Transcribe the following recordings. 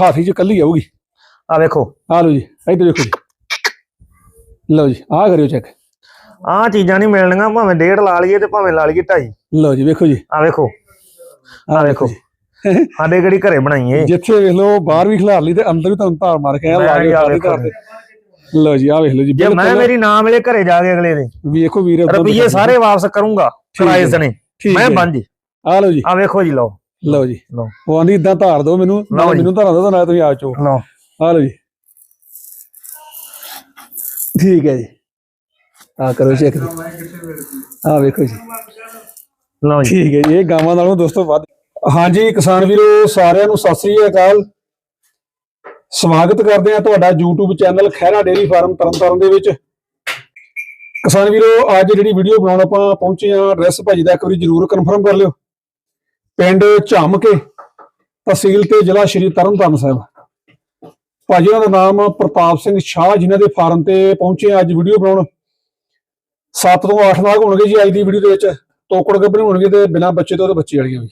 ਹਾਥੀ ਚ ਕੱਲੀ ਆਊਗੀ। ਆ ਵੇਖੋ। ਆ ਲਓ ਜੀ ਇੱਧਰ ਦੇਖੋ ਜੀ। ਲਓ ਜੀ ਆਹ ਕਰਿਓ ਚੈੱਕ ਆਹ ਚੀਜ਼ਾਂ ਨਹੀਂ ਮਿਲਣੀਆਂ ਭਾਵੇਂ ਡੇਢ ਲਾ ਲਈਏ ਤੇ ਭਾਵੇਂ ਲਾ ਲਈਏ ਢਾਈ। ਲਓ ਜੀ ਵੇਖੋ ਜੀ। ਆ ਵੇਖੋ। ਆ ਵੇਖੋ। ਸਾਡੇ ਕਿਹੜੀ ਘਰੇ ਬਣਾਈ ਏ। ਜਿੱਥੇ ਵੇਖ ਲਓ ਬਾਹਰ ਵੀ ਖਿਲਾਰ ਲਈ ਤੇ ਅੰਦਰ ਵੀ ਤੁਹਾਨੂੰ ਧਾਰ ਮਾਰ ਕੇ ਆ ਲਾ ਮੈਂ ਘਰ ਤੇ। ਲਓ ਜੀ ਆ ਵੇਖ ਲਓ ਜੀ ਜੇ ਮੈਂ ਮੇਰੀ ਨਾ ਮਿਲੇ ਘਰੇ ਜਾ ਕੇ ਅਗਲੇ ਦੇ। ਵੇਖੋ ਵੀਰ ਰੁਪਈਏ। ਸਾਰੇ ਵਾਪਸ ਕਰੂੰਗਾ ਕਿਰਾਏ ਸਣੇ ਮੈਂ। ਬੰਜ। ਆ ਲਓ ਜੀ। ਆ ਵੇਖੋ ਜੀ ਲਓ। ਲਓ ਜੀ। ਲਓ। ਉਹ ਆਂਦੀ ਇਦਾਂ ਧਾਰ ਦਿਓ ਮੈਨੂੰ। ਮੈਨੂੰ ਧਾਰਾਂ ਦਿਓ ਨਾ ਤੁਸੀਂ ਆ ਚੋ ਲਓ। ਆ ਲਓ ਜੀ। ਠੀਕ ਹੈ ਜੀ। ਆ ਕਰੋ ਚੈੱਕ ਆ ਵੇਖੋ ਜੀ। ਲਓ ਜੀ। ਠੀਕ ਹੈ ਜੀ ਇਹ ਗਾਵਾਂ ਨਾਲੋਂ ਦੋਸਤੋ ਵੱਧ। ਹਾਂਜੀ ਕਿਸਾਨ ਵੀਰੋ ਸਾਰਿਆਂ ਨੂੰ ਸਤਿ ਸ੍ਰੀ ਅਕਾਲ। ਸਵਾਗਤ ਕਰਦੇ ਆ ਤੁਹਾਡਾ YouTube channel Khehra dairy farm Tarn Taran ਦੇ ਵਿੱਚ। ਕਿਸਾਨ ਵੀਰੋ ਅੱਜ ਜਿਹੜੀ ਵੀਡੀਓ ਬਣਾਉਣ ਆਪਾਂ ਪਹੁੰਚੇ ਆ ਐਡਰੈਸ ਭਾਜੀ ਦਾ ਇੱਕ ਵਾਰੀ ਜਰੂਰ ਕਨਫਰਮ ਕਰ ਲਿਓ। ਪਿੰਡ ਝਮਕੇ ਤਹਿਸੀਲ ਤੇ ਜ਼ਿਲ੍ਹਾ ਸ਼੍ਰੀ ਤਰਨਤਾਰਨ ਸਾਹਿਬ। ਭਾਜੀ ਉਹਨਾਂ ਦਾ ਨਾਮ ਪ੍ਰਤਾਪ ਸਿੰਘ ਸ਼ਾਹ ਜਿਨ੍ਹਾਂ ਦੇ ਫਾਰਮ ਤੇ ਪਹੁੰਚੇ ਆ ਅੱਜ ਵੀਡੀਓ ਬਣਾਉਣ 7 ਤੋਂ 8 ਨਾਗ ਹੋਣਗੇ ਜੀ ਅੱਜ ਦੀ ਵੀਡੀਓ ਦੇ ਵਿੱਚ। ਤੋਕੜ ਗੱਭਰੂ ਹੋਣਗੇ ਤੇ ਬਿਨਾਂ ਬੱਚੇ ਤੋਂ ਤੇ ਬੱਚੇ ਵਾਲੀਆਂ ਵੀ।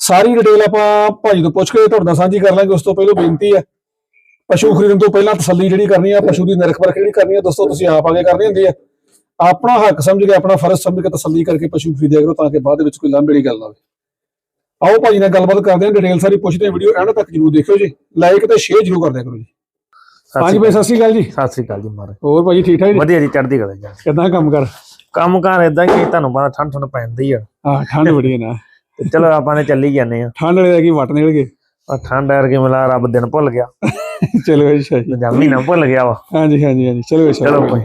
ਸਾਰੀ ਡਿਟੇਲ ਆਪਾਂ ਭਾਜੀ ਤੋਂ ਪੁੱਛ ਕੇ ਤੁਹਾਡੇ ਨਾਲ ਸਾਂਝੀ ਕਰ ਲਾਂਗੇ। ਉਸ ਤੋਂ ਪਹਿਲਾਂ ਬੇਨਤੀ ਹੈ, ਪਸ਼ੂ ਖਰੀਦਣ ਤੋਂ ਪਹਿਲਾਂ ਤਸੱਲੀ ਜਿਹੜੀ ਕਰਨੀ ਆ, ਪਸ਼ੂ ਦੀ ਨਿਰਖ ਪਰਖ ਜਿਹੜੀ ਕਰਨੀ ਆ, ਦੋਸਤੋ ਤੁਸੀਂ ਆਪ ਆਗੇ ਕਰਨੀ ਹੁੰਦੀ ਹੈ ਆਪਣਾ ਹੱਕ ਸਮਝ ਕੇ, ਆਪਣਾ ਫਰਜ਼ ਸਮਝ ਕੇ ਤਸੱਲੀ ਕਰਕੇ ਪਸ਼ੂ ਖਰੀਦਿਆ ਕਰੋ ਤਾਂ ਕਿ ਬਾਅਦ ਦੇ ਵਿੱਚ ਕੋਈ ਲਾਂਭੇ ਵਾਲੀ ਗੱਲ ਨਾ ਹੋਵੇ। ਆਓ ਭਾਜੀ ਨਾਲ ਗੱਲਬਾਤ ਕਰਦੇ ਹਾਂ ਡਿਟੇਲ ਸਾਰੀ ਪੁੱਛਦੇ ਹਾਂ ਵੀਡੀਓ ਐਂਡ ਤੱਕ ਜਰੂਰ ਦੇਖਿਓ ਜੀ। ਲਾਈਕ ਤੇ ਸ਼ੇਅਰ ਜਰੂਰ ਕਰ ਦਿਆ ਕਰੋ ਜੀ। ਹਾਂਜੀ ਭਾਈ ਸਤਿ ਸ਼੍ਰੀ ਅਕਾਲ ਜੀ। ਸਤਿ ਸ੍ਰੀ ਅਕਾਲ ਜੀ ਮਾਰੇ ਹੋਰ ਭਾਜੀ ਠੀਕ ਠਾਕ ਜੀ? ਵਧੀਆ ਜੀ ਚੜ੍ਹਦੀ ਕਲਾ ਜੀ। ਕਿਦਾਂ ਕੰਮ ਕਰ? ਕੰਮ ਕਾਰ ਇਦਾਂ ਕਿ ਤੁਹਾਨੂੰ ਪਤਾ ਠੰਡ ਠੰਡ ਪੈਂਦੀ ਆ। ਹਾਂ ਠੰਡ ਬੜੀ ਹੈ ਨਾ। ਚਲੋ ਆਪਾਂ ਨੇ ਚੱਲੀ ਜਾਂਦੇ ਆ ਠੰਡ ਵਾਲੇ ਦਾ ਕੀ ਵਟ ਨਿਕਲ ਗਏ? ਆ ਠੰਡ ਐਰ ਕੇ ਮਿਲਾ ਰੱਬ ਦਿਨ ਭੁੱਲ ਗਿਆ। ਚਲੋ ਅੱਛਾ ਜੀ। ਜਾਂ ਮਹੀਨਾ ਭੁੱਲ ਗਿਆ ਵਾ। ਹਾਂਜੀ ਹਾਂਜੀ ਹਾਂਜੀ। ਚਲੋ ਅੱਛਾ ਚਲੋ ਭਾਈ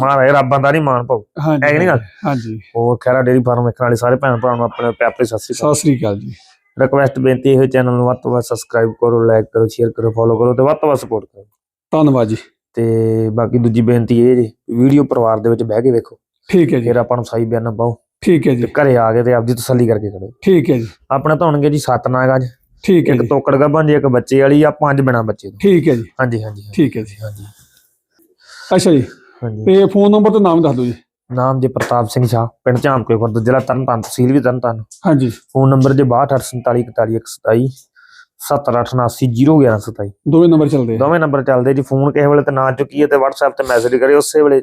ਮਾਰੇ ਰੱਬਾਂ ਦਾ ਨਹੀਂ ਪਾਉ ਹਾਂਜੀ ਹੈ ਕਿ ਨਹੀਂ ਗੱਲ? ਹਾਂਜੀ। ਹੋਰ ਖੈਰਾ ਡੇਰੀ ਫਾਰਮ ਵੇਖਣ ਵਾਲੇ ਸਾਰੇ ਭੈਣ ਭਰਾਵਾਂ ਨੂੰ ਆਪਣੇ ਪਿਆਰੇ ਸਤਿ ਸ੍ਰੀ ਅਕਾਲ। ਸਤਿ ਸ੍ਰੀ ਅਕਾਲ ਜੀ। ਰਿਕਵੈਸਟ ਬੇਨਤੀ ਇਹ ਚੈਨਲ ਨੂੰ ਵੱਧ ਤੋਂ ਵੱਧ ਸਬਸਕ੍ਰਾਈਬ ਕਰੋ ਲਾਈਕ ਕਰੋ ਸ਼ੇਅਰ ਕਰੋ ਫੋਲੋ ਕਰੋ ਤੇ ਵੱਧ ਤੋਂ ਵੱਧ ਸਪੋਰਟ ਕਰੋ। ਧੰਨਵਾਦ ਜੀ। ਤੇ ਬਾਕੀ ਦੂਜੀ ਬੇਨਤੀ ਇਹ ਜੀ ਵੀਡੀਓ ਪਰਿਵਾਰ ਦੇ ਵਿੱਚ ਬਹਿ ਕੇ ਵੇਖੋ। ਠੀਕ ਹੈ ਜੀ। ਫਿਰ ਆਪਾਂ ਨੂੰ ਸਹੀ ਬਿਆਨ ਪਾਓ। ਠੀਕ ਹੈ ਜੀ। ਘਰੇ ਆ ਕੇ ਤੇ ਆਪਦੀ ਤਸੱਲੀ ਕਰਕੇ ਖੜੋ। ਠੀਕ ਹੈ ਜੀ। ਆਪਣੇ ਤਾਂ ਹੋਣਗੇ ਜੀ ਸੱਤ ਨਾਗ ਅੱਜ ਠੀਕ ਹੈ ਇੱਕ ਤੋਕੜ ਗੱਭਣ ਜੀ ਇੱਕ ਬੱਚੇ ਵਾਲੀ ਆ ਪੰਜ ਬਿਨਾ ਬੱਚੇ ਤੋਂ ਠੀਕ ਹੈ ਜੀ। ਹਾਂਜੀ ਹਾਂਜੀ ਠੀਕ ਹੈ ਜੀ। ਹਾਂਜੀ। ਅੱਛਾ ਜੀ। ਹਾਂਜੀ। ਤੇ ਫੋਨ ਨੰਬਰ ਤੇ ਨਾਮ ਦੱਸ ਦਿਓ ਜੀ। ਨਾਮ ਜੀ ਪ੍ਰਤਾਪ ਸਿੰਘ ਸ਼ਾਹ ਪਿੰਡ ਝਾਮਕੇ ਖੁਰਦ ਜ਼ਿਲ੍ਹਾ ਤਰਨਤਾਰਨ ਤਹਿਸੀਲ ਵੀ ਤਰਨਤਾਰਨ ਹਾਂਜੀ। ਫੋਨ ਨੰਬਰ ਜੀ 6247414127 7879801127 ਦੋਵੇਂ ਨੰਬਰ ਚੱਲਦੇ ਆ। ਦੋਵੇਂ ਨੰਬਰ ਚੱਲਦੇ ਜੀ। ਫੋਨ ਕਿਸੇ ਵੇਲੇ ਤੇ ਨਾ ਚੁੱਕੀਏ ਤੇ WhatsApp ਤੇ ਮੈਸੇਜ ਕਰੇ ਉਸੇ ਵੇਲੇ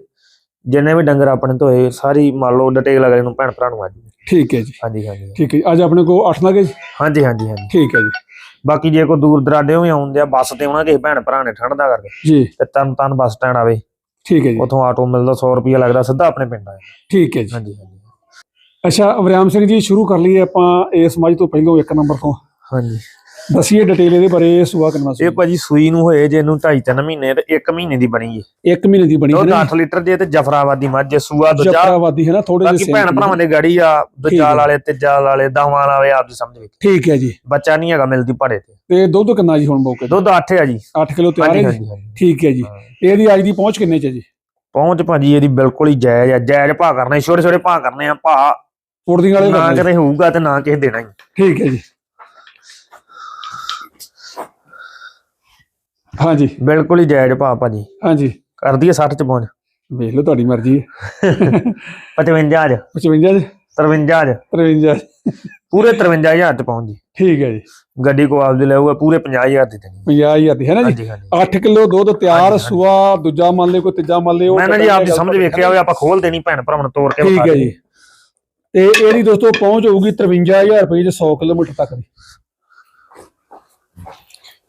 ਜਿੰਨੇ ਵੀ ਡੰਗਰ ਆਪਣੇ ਤੋਂ ਹੋਏ ਸਾਰੀ ਮੰਨ ਲਓ ਡਿਟੇਲ ਅਗਲੇ ਨੂੰ ਭੈਣ ਭਰਾ ਨੂੰ ਆ ਜੀ ਠੀਕ ਹੈ ਜੀ। ਹਾਂਜੀ ਹਾਂਜੀ। ਠੀਕ ਹੈ ਜੀ। ਅੱਜ ਆਪਣੇ ਕੋਲ 8 ਨਗੇ ਜੀ? ਹਾਂਜੀ ਹਾਂਜੀ ਹਾਂਜੀ। ਠੀਕ ਹੈ ਜੀ। ਬਾਕੀ ਜੇ ਕੋਈ ਦੂਰ ਦਰਾਡੇ ਹੋਏ ਆਉਂਦੇ ਆ ਬੱਸ ਤੇ ਆਉਣਾ ਕਿਸੇ ਭੈਣ ਭਰਾ ਨੇ ਠੰਡ ਦਾ ਕਰਕੇ ਜੀ। ਤੇ ਤਰਨ ਤਰਨ ਬੱਸ ਸਟੈਂਡ ਆਵੇ ਠੀਕ ਹੈ ਜੀ। ਉਥੋਂ ਆਟੋ ਮਿਲਦਾ 100 ਰੁਪਏ ਲੱਗਦਾ ਸਿੱਧਾ ਆਪਣੇ ਪਿੰਡ ਆ ਠੀਕ ਹੈ ਜੀ। ਹਾਂਜੀ ਹਾਂਜੀ। ਅੱਛਾ ਅਵਰਿਆਮ ਸਿੰਘ ਜੀ ਸ਼ੁਰੂ ਕਰ ਲਈਏ ਆਪਾਂ ਇਸ ਮੱਝ ਤੋਂ ਪਹਿਲਾਂ ਇੱਕ ਨੰਬਰ ਤੋਂ। ਹਾਂਜੀ। ਦੱਸੀਏ ਡਿਟੇਲ ਇਹਦੇ ਬਾਰੇ ਸੁਆ ਕਿੰਨਾ ਇਹ ਭਾਜੀ ਸੂਈ ਨੂੰ ਹੋਏ ਜੇ ਇਹਨੂੰ 2.5 3 ਮਹੀਨੇ ਤੇ 1 ਮਹੀਨੇ ਦੀ ਬਣੀ ਏ। ਇੱਕ ਮਹੀਨੇ ਦੀ ਬਣੀ ਹੈ ਦੁੱਧ ਨਾ 8 ਲੀਟਰ ਜੇ ਤੇ ਜਫਰਾਬਾਦ ਦੀ ਮੱਝ ਜੇ ਸੂਆ ਦੂਜਾ। ਜਫਰਾਬਾਦੀ ਹੈ ਨਾ ਥੋੜੇ ਬਾਕੀ ਭੈਣ ਭਰਾਵਾਂ ਦੇ ਗਾੜੀ ਆ ਦੂਜਾਲ ਵਾਲੇ ਤੀਜਾਲ ਵਾਲੇ ਦਾਵਾਂ ਵਾਲੇ ਆਪ ਦੀ ਸਮਝ ਵੇਖ ਠੀਕ ਹੈ ਜੀ। ਬੱਚਾ ਨਹੀਂ ਹੈਗਾ ਮਿਲਦੀ ਭਾੜੇ ਤੇ। ਤੇ ਦੁੱਧ ਕਿੰਨਾ ਜੀ ਹੁਣ ਮੌਕੇ ਦੁੱਧ 8 ਆ ਜੀ। 8 ਕਿਲੋ ਤਿਆਰ ਹੈ ਜੀ? ਹਾਂਜੀ ਹਾਂਜੀ। ਠੀਕ ਹੈ ਜੀ। ਹਾਂ। ਇਹਦੀ ਅੱਜ ਦੀ ਪਹੁੰਚ ਕਿੰਨੇ ਚ ਹੈ ਜੀ? ਪਹੁੰਚ ਭਾਜੀ ਇਹਦੀ ਬਿਲਕੁਲ ਹੀ ਜਾਇਜ਼ ਆ। ਜਾਇਜ਼ ਭਾਅ ਕਰਨੇ ਛੋਟੇ ਛੋਟੇ ਭਾਅ ਕਰਨੇ ਆ ਭਾਅ ਫੁਰਦੀ ਵਾਲੇ ਨਾ ਕਰਨੇ। ਕਿਤੇ ਹੋਊਗਾ ਤੇ ਨਾ ਕਿਸੇ ਦੇਣਾ ਹੀ। ਠੀਕ ਹੈ ਜੀ। ਹਾਂਜੀ। ਬਿਲਕੁਲ ਹੀ ਜਾਇਜ਼ ਭਾਅ ਭਾਜੀ ਹਾਂਜੀ। ਕਰਦੀ ਹੈ 60 ਚ ਪਹੁੰਚ। ਵੇਖ ਲਓ ਤੁਹਾਡੀ ਮਰਜ਼ੀ ਹੈ। 55 ਚ। 55 ਚ? 53 ਚ। 53 ਪੂਰੇ 53000 ਚ ਪਹੁੰਚ ਜੀ। ਠੀਕ ਹੈ ਜੀ। ਗੱਡੀ ਕੋ ਆਪਦੀ ਲੈਊਗਾ ਪੂਰੇ 50000 ਦੀ ਦੇਣੀ। 50000 ਦੀ ਹੈ ਨਾ ਜੀ? ਹਾਂਜੀ ਹਾਂਜੀ। 8 ਕਿਲੋ ਦੁੱਧ ਤਿਆਰ। ਸੂਆ ਦੂਜਾ ਮੰਨ ਲਿਓ ਕੋਈ ਤੀਜਾ ਮੰਨ ਲਿਓ ਮੈਂ ਨਾ ਜੀ ਆਪਦੀ ਸਮਝ ਵੇਖਿਆ ਹੋਵੇ ਆਪਾਂ ਖੋਲ ਦੇਣੀ ਭੈਣ ਭਰਾਵਾਂ ਨੂੰ ਤੋੜ ਕੇ ਠੀਕ ਹੈ। ਜੀ। ਤੇ ਇਹਦੀ ਦੋਸਤੋ ਪਹੁੰਚ ਹੋਊਗੀ 53000 ਰੁਪਏ ਚ 100 ਕਿਲੋਮੀਟਰ ਤੱਕ ਦੀ।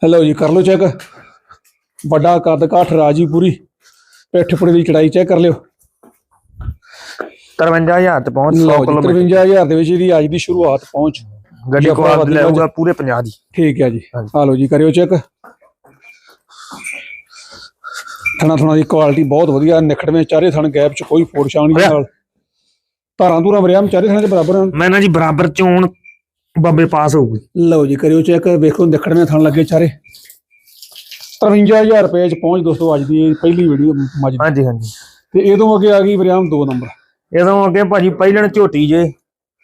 ਹੈਲੋ ਜੀ ਕਰ ਲਓ ਚੈੱਕ ਵੱਡਾ ਕੱਦ ਕਾਠ ਰਾਜੀ ਪੂਰੀ ਪਿੱਠ ਪੁੜੀ ਦੀ ਚੜਾਈ ਚੈੱਕ ਕਰ ਲਿਓ। 53000 ਚ ਪਹੁੰਚ 100 ਲਓ ਜੀ ਕਿਲੋਮੀਟਰ। 53000 ਦੇ ਵਿੱਚ ਇਹਦੀ ਅੱਜ ਦੀ ਸ਼ੁਰੂਆਤ ਪਹੁੰਚ। ਗੱਡੀ ਕੋ ਜਫਰਾਬਾਦੀ ਆਪਦੀ ਲੈਊਗਾ ਪੂਰੇ 50 ਦੀ। ਠੀਕ ਹੈ ਜੀ। ਆ ਲਓ ਜੀ ਕਰਿਓ ਚੈੱਕ ਥਣਾ ਥਣਾ ਦੀ ਕੁਆਲਿਟੀ ਬਹੁਤ ਵਧੀਆ ਨਿਖੜਵੇਂ ਚਾਰੇ ਥਣ ਗੈਪ ਚ ਕੋਈ ਫੋੜ ਨਹੀਂ ਨਾਲ। ਧਾਰਾਂ ਧੂਰਾਂ ਵਰਿਆਮ ਚਾਰੇ ਥਣਾਂ ਦੇ ਬਰਾਬਰ ਹਨ। ਮੈਂ ਨਾ ਜੀ ਬਰਾਬਰ ਚੋਣ ਬੱਬੇ ਪਾਸ ਹੋਊਗੀ। ਲਓ ਜੀ ਕਰਿਓ ਚੈੱਕ ਵੇਖੋ ਨਿਖੜਵੇਂ ਥਣ ਲੱਗੇ ਚਾਰੇ। 53000 ਰੁਪਏ ਚ ਪਹੁੰਚ ਦੋਸਤੋ ਅੱਜ ਦੀ ਇਹ ਪਹਿਲੀ ਵੀਡੀਓ ਮੱਝ ਦੀ। ਹਾਂਜੀ ਹਾਂਜੀ। ਤੇ ਇਹਦੋਂ ਅੱਗੇ ਆ ਗਈ ਵਰਿਆਮ 2 ਨੰਬਰ। ਇਹਦੋਂ ਅੱਗੇ ਭਾਜੀ ਪਹਿਲਣ ਝੋਟੀ ਜੇ।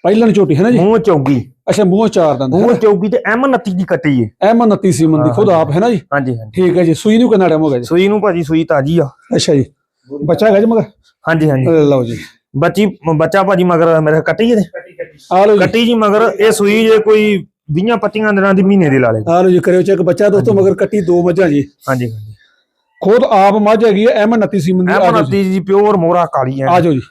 ਪਹਿਲਣ ਝੋਟੀ ਹੈ ਨਾ ਜੀ? ਮੂੰਹ ਚੌਗੀ। ਅੱਛਾ ਮੂੰਹ ਚਾਰ ਦੰਦ ਮੂੰਹ ਚੌਗੀ ਤੇ ਐਮ 29 ਦੀ ਕੱਟੀ ਏ ਐਮ 29 ਸੀਮਨ ਦੀ ਖੁਦ ਆਪ ਹੈ ਨਾ ਜੀ? ਹਾਂਜੀ ਹਾਂਜੀ। ਠੀਕ ਹੈ ਜੀ ਸੂਈ ਨੂੰ ਕਿੰਨਾ ਟਾਈਮ ਹੋ ਗਿਆ ਜੀ? ਸੂਈ ਨੂੰ ਭਾਜੀ ਸੂਈ ਤਾਜੀ ਆ। ਅੱਛਾ ਜੀ। ਬੱਚਾ ਹੈਗਾ ਜੀ ਮਗਰ? ਹਾਂਜੀ ਹਾਂਜੀ। ਲਓ ਜੀ। ਬੱਚੀ ਬੱਚਾ ਭਾਜੀ ਮਗਰ ਮੇਰੇ ਕੱਟੀ ਜੇ ਆ ਲਓ ਜੀ। ਕੱਟੀ ਜੀ ਮਗਰ ਇਹ ਸੂਈ ਜੇ ਕੋਈ 20 25 ਦਿਨਾਂ ਦੀ ਮਹੀਨੇ ਦੀ ਲਾ ਲੇ ਆ ਲਓ ਜੀ ਕਰਿਓ ਚੈੱਕ ਬੱਚਾ ਦੋਸਤੋ ਮਗਰ ਕੱਟੀ ਦੋ ਮੱਝਾਂ ਜੀ। ਹਾਂਜੀ ਹਾਂਜੀ। ਖੁਦ ਆਪ ਮੱਝ ਹੈਗੀ ਹੈ ਐਮ 29 ਸੀਮਨ ਦੀ ਆ ਜਾਓ ਜੀ। ਪਿਓਰ ਮੋਹਰਾ ਕਾਲੀ ਹੈ। ਆ ਜਾਓ ਜੀ।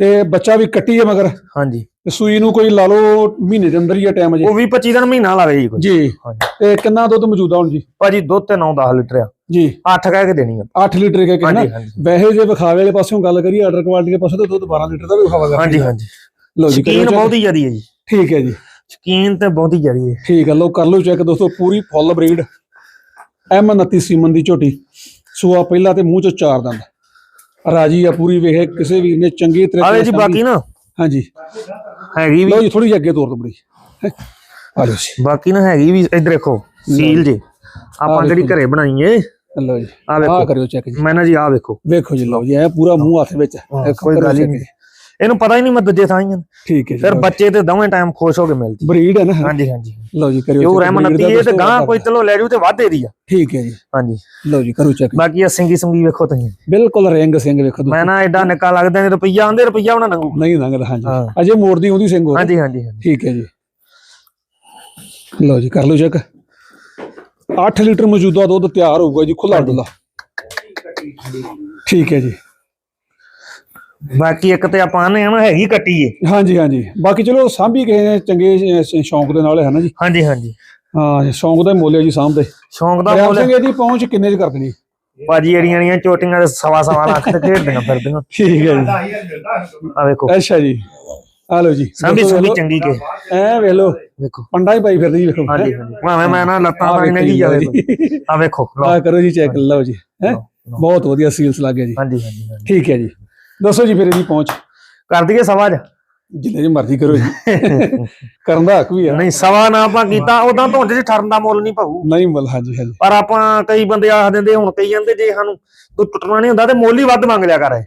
ਤੇ ਬੱਚਾ ਵੀ ਕੱਟੀ ਹੈ ਮਗਰ। ਹਾਂਜੀ। ਤੇ ਸੂਈ ਨੂੰ ਕੋਈ ਲਾ ਲਓ ਮਹੀਨੇ ਦੇ ਅੰਦਰ ਹੀ ਆ ਟਾਈਮ ਜੀ। ਉਹ 20 25 ਦਿਨ ਮਹੀਨਾ ਲਾਵੇ ਜੀ ਕੋਈ। ਜੀ। ਤੇ ਕਿੰਨਾ ਦੁੱਧ ਮੌਜੂਦਾ ਹੁਣ ਜੀ? ਭਾਜੀ ਦੁੱਧ ਤੇ 9 10 ਲੀਟਰ ਆ। ਜੀ। 8 ਕਹਿ ਕੇ ਦੇਣੀ ਆ। 8 ਲੀਟਰ ਕੇ ਕਹਿਣਾ ਹਾਂਜੀ ਹਾਂਜੀ। ਵੈਸੇ ਜੇ ਵਿਖਾਵੇ ਵਾਲੇ ਪਾਸਿਓਂ ਗੱਲ ਕਰੀਏ ਆਰਡਰ ਕੁਆਲਿਟੀ ਦੇ ਪਾਸੇ ਤਾਂ ਦੁੱਧ 12 ਲੀਟਰ ਦਾ ਵੀ ਵਿਖਾਵਾ ਕਰਦੇ ਹਾਂਜੀ ਹਾਂਜੀ। ਲਓ ਜੀ ਸ਼ਕੀਨ। ਬਹੁਤੀ ਜ਼ਿਆਦੀ ਹੈ ਜੀ। ਠੀਕ ਹੈ ਜੀ। ਸ਼ਕੀਨ ਤੇ ਬਹੁਤੀ ਜ਼ਿਆਦੀ ਹੈ। ਠੀਕ ਹੈ ਲਓ ਕਰ ਲਓ ਚੈੱਕ ਦੋਸਤੋ ਪੂਰੀ ਫੁੱਲ ਬਰੀਡ ਐਮ 29 ਸੀਮਨ ਦੀ ਝੋਟੀ। ਸੂਆ ਪਹਿਲਾ ਤੇ ਮੂੰਹ ਚੋਂ ਚਾਰ ਦੰਦ। ਰਾਜੀ ਆ ਪੂਰੀ ਵੇਖੇ ਕਿਸੇ ਵੀਰ ਨੇ ਚੰਗੀ ਤਰੀਕੇ ਆਵੇ ਜੀ ਬਾਕੀ ਨਾ। ਹਾਂਜੀ। ਹੈਗੀ ਵੀ। ਲਓ ਜੀ ਥੋੜੀ ਜਿਹੀ ਅੱਗੇ ਤੋਰ ਦੋ ਬੜੀ। ਆ ਲਓ ਜੀ। ਬਾਕੀ ਨਾ ਹੈਗੀ ਵੀ ਇੱਧਰ ਦੇਖੋ ਸੀਲ ਜੇ। ਆਪਾਂ ਜਿਹੜੀ। ਘਰੇ ਬਣਾਈ ਏ ਲਓ ਜੀ। ਆ ਆ ਵੇਖੋ ਕਰਿਓ ਚੈੱਕ ਜੀ। ਮੈਂ ਨਾ ਜੀ ਆ ਵੇਖੋ। ਵੇਖੋ ਜੀ ਲਓ ਜੀ ਇਹ ਪੂਰਾ ਮੂੰਹ ਹੱਥ ਵਿੱਚ ਕੋਈ ਗੱਲ ਨਹੀਂ। ਇਹਨੂੰ ਪਤਾ ਹੀ ਨਹੀਂ ਮੈਂ ਦੂਜੇ ਥਾਂ ਹੀ ਆ। ਠੀਕ ਹੈ ਜੀ ਫਿਰ ਬੱਚੇ ਤੇ ਦੋਵੇਂ ਟਾਈਮ ਖੁਸ਼ ਹੋ ਕੇ ਮਿਲਦੀ ਬਰੀਡ ਹੈ ਨਾ। ਹਾਂਜੀ ਹਾਂਜੀ। ਲਓ ਜੀ ਕਰਿਓ check, ਰਹਿਮਨ ਇਹ ਤੇ ਗਾਂ ਕੋਈ। ਚਲੋ ਲੈ ਜੂ ਤੇ ਵਾਧੇ ਦੀ ਆ। ਠੀਕ ਹੈ ਜੀ। ਹਾਂਜੀ। ਲਓ ਜੀ ਕਰੋ ਚੈੱਕ ਬਾਕੀ ਇਹ ਸਿੰਗੀ ਸੁੰਗੀ ਵੇਖੋ ਤੁਸੀਂ। ਬਿਲਕੁਲ ਰਿੰਗ ਸਿੰਘ ਵੇਖੋ। ਮੈਂ ਨਾ ਐਡਾ ਨਿੱਕਾ ਲੱਗਦਾ ਨਹੀਂ ਰੁਪਈਆ ਆਂਦੇ ਰੁਪਈਆ ਉਹਨਾਂ ਨੰਗੂ ਨਹੀਂ ਲੰਘਦਾ ਹਾਂਜੀ। ਹਾਂ। ਅਜੇ ਮੋੜਦੀ ਉਹਦੀ ਸਿੰਘ ਹਾਂਜੀ ਹਾਂਜੀ ਹਾਂਜੀ। ਠੀਕ ਹੈ ਜੀ। ਲਓ ਜੀ ਕਰ ਲਓ ਚੈੱਕ 8 ਲੀਟਰ ਮੌਜੂਦਾ ਦੁੱਧ ਤਿਆਰ ਹੋਊਗਾ ਜੀ ਖੁੱਲਾ ਡੁੱਲਾ ਠੀਕ ਹੈ ਜੀ। ਬਾਕੀ ਇੱਕ ਤੇ ਆਪਾਂ ਆ ਨਾ ਹੈਗੀ ਕੱਟੀ ਏ ਹਾਂਜੀ ਹਾਂਜੀ। ਬਾਕੀ ਚਲੋ ਸਾਂਭੀ ਕਿਸੇ ਨੇ ਚੰਗੇ ਸ਼- ਸ਼ੌਂਕ ਦੇ ਨਾਲ ਹੈ ਨਾ ਜੀ? ਹਾਂਜੀ ਹਾਂਜੀ। ਹਾਂ ਸ਼ੌਂਕ ਦਾ ਹੀ ਮੁੱਲ ਹੈ ਜੀ ਸਾਂਭਦੇ ਸ਼ੌਂਕ ਦਾ ਮੁੱਲ ਸਿੰਘ ਇਹਦੀ ਪਹੁੰਚ ਕਿੰਨੇ ਚ ਕਰ ਦੇਣੀ? ਭਾਜੀ ਜਿਹੜੀਆਂ ਚੋਟੀਆਂ ਦੇ ਸਵਾ ਸਵਾ ਲੱਖ ਤੇ ਖੇਡਦੀਆਂ ਫਿਰਦੀਆਂ। ਠੀਕ ਹੈ ਜੀ। ਆ ਵੇਖੋ। ਅੱਛਾ ਜੀ। ਆ ਲਓ ਜੀ। ਸਾਂਭੀ ਸੁੰਭੀ ਵੇਖ ਚੰਗੀ ਕੇ। ਐ ਵੇਖ ਲਓ। ਵੇਖੋ। ਪੰਡਾ ਹੀ ਪਾਈ ਫਿਰਦੀ ਜੀ ਵੇਖੋ। ਹਾਂਜੀ ਹਾਂਜੀ। ਭਾਵੇਂ ਮੈਂ ਨਾ ਲੱਤਾਂ ਆਹ ਵੇਖੋ ਨਹੀਂ ਜੀ, ਜਾਵੇ। ਜੀ। ਆ ਵੇਖੋ ਲਓ। ਆ ਕਰੋ ਜੀ ਚੈੱਕ ਲਓ ਜੀ। ਹੈ। ਬਹੁਤ ਵਧੀਆ ਸੀਲਸ ਲੱਗ ਗਿਆ ਜੀ। ਹਾਂਜੀ ਹਾਂਜੀ ਹਾਂਜੀ। ਠੀਕ ਹੈ ਜੀ। ਦੱਸੋ ਜੀ ਫਿਰ ਇਹਦੀ ਪਹੁੰਚ। ਕਰ ਦਈਏ ਸਵਾ ਜਿੰਨੇ ਜੀ ਮਰਜ਼ੀ ਕਰੋ ਜੀ। ਕਰਨ ਦਾ ਹੱਕ ਵੀ ਆ। ਨਹੀਂ ਸਵਾ ਨਾ ਆਪਾਂ ਕੀਤਾ ਉਦਾਂ ਧੁੰਦ ਚ ਠਰਨ ਦਾ ਮੁੱਲ ਨਹੀਂ ਪਾਉ ਨਹੀਂ ਮੁੱਲ ਹਾਂਜੀ ਹਾਂਜੀ। ਪਰ ਆਪਾਂ ਕਈ ਬੰਦੇ ਆਖ ਦਿੰਦੇ ਹੁਣ ਕਈ ਜਾਂਦੇ ਜੇ ਸਾਨੂੰ ਤੂੰ ਟੁੱਟਣਾ ਨਹੀਂ ਹੁੰਦਾ ਤੇ ਮੁੱਲ ਹੀ ਵੱਧ ਮੰਗ ਲਿਆ ਕਰ।